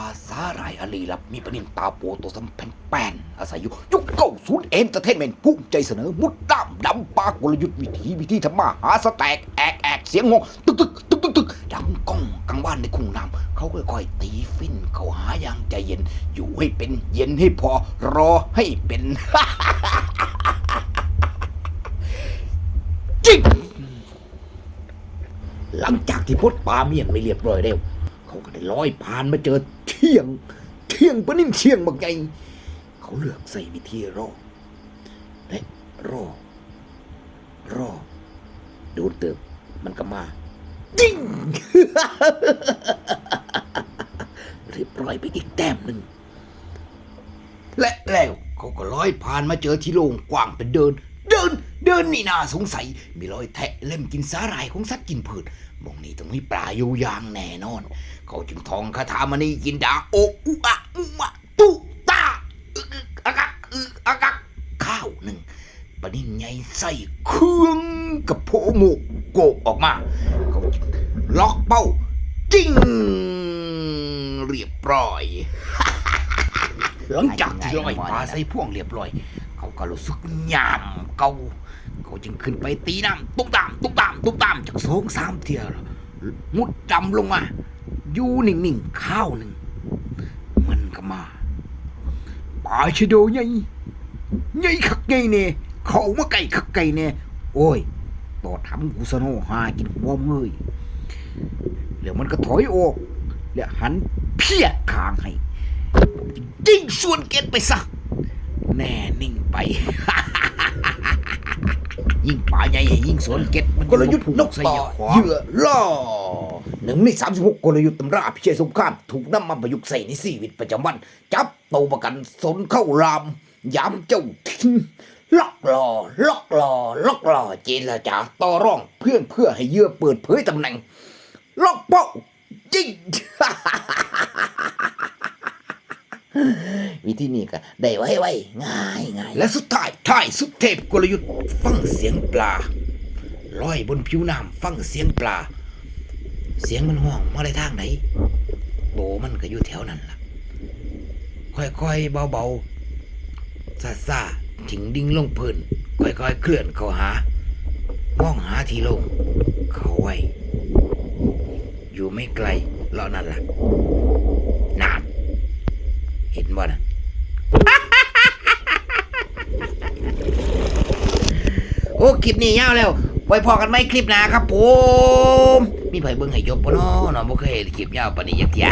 าสาหร่ายอลีลับ มีปนินตาโปตัวสำแผ่นแป้นอาศัยอยู่ยุคเก้าศูนย์เอ็นเตอร์เทนเมนต์ภูมิใจเสนอ มุดดำดำปากกลยุทธ์วิธีวิธีทำมาหาสแตกแอกแอกเสียงงงตึกตึกตึกตึกตึกดังก้องกลางบ้านในคุ้งน้ำเขาค่อยๆตีฟินเขาหาอย่างใจเย็น อยู่ให้เป็นเย็นให้พอรอให้เป็นจริงหลังจากที่พดปลาเมียนไม่เรียบร้อยแล้วเขาก็ได้ลอยผ่านมาเจอ เที่ยง เที่ยงปนิ่มเที่ยงบักใหญ่เขาเลือกใส่วิธีรอและรอ รอ ดูเติบมันก็มาจิ้งเรียบร้อยไปอีกแต้มหนึ่ง และแล้วเขาก็ลอยผ่านมาเจอที่โล่งกว้างเป็นเดิน เดิน เดินนี่นาสงสัย มีรอยแทะเล่มกินสาหร่ายของสัตว์กินพืชมองนี้ต้องมีปลาอยู่อย่างแน่นอน เขาจึงท่องคาถามณีกินดาโออุอะอุอะตุตาอึกอักอึกอะกักข้าวหนึ่งปนินใหญ่ใส่เครื่องกับโพโมกโกออกมา เขาจึงล็อกเป้าจิ้งเรียบร้อยหลังจากที่ลอยปลาใส่พ่วงเรียบร้อย เขาก็รู้สึกยามเกาเขาจึงขึ้นไปตีน้ำตุ๊บตามตุ๊บตามตุ๊บตามจากสองสามเที่ยวแล้วมุดดำลงมา อยู่นิ่งๆข้าวหนึ่ง มันก็มาปลาชะโดใหญ่ใหญ่คักใหญ่เน่เขามาไก่คักไก่เน่โอ้ยต่อทำกูสโนหากินหัวมือแล้วมันก็ถอยออกแล้วหันเพี้ยคางให้ยิงส่วนเกตไปซะแน่นิ่งไป ยิ่งป่าใหญ่ยิ่งสวนเก็ตมันกลยุทธ์นกต่อเหยื่อล่อ หนึ่งในสามสิบหกกลยุทธ์ตำราพิเศษสงครามถูกนำมาประยุกต์ใส่ในชีวิตประจำวัน จับโตวประกันสนเข้ารามยามเจ้าทิ้งล็อกล่อล็อกล่อล็อกล่อเจรจาต่อร่องเพื่อนเพื่อให้เยื่อเปิดเผยตำแหน่ง ล็อกเป้ายิงวิธีนี้ก็ได้ไว้ไว้ง่ายง่ายและสุดท้ายท้ายสุดเทพกลยุทธ์ ฟังเสียงปลาลอยบนผิวน้ำฟังเสียงปลา เสียงมันห้องมาได้ทางไหนโตมันก็อยู่แถวนั้นล่ะ ค่อยๆเบาๆซาๆทิ้งดิ่งลงพื้นค่อยๆเคลื่อนเข้าหามองหาที่ลง เขาไว้ อยู่ไม่ไกลแล้วนั่นล่ะนานเห็นบ่นะโอ้ คลิปนี้ยาวแล้วไว้พอกันไหมคลิปหนาครับผม มีไผเบิ่งให้จบบ่เนาะเนาะบ่เคยเห็นคลิปยาวปานนี้ยักเที่ย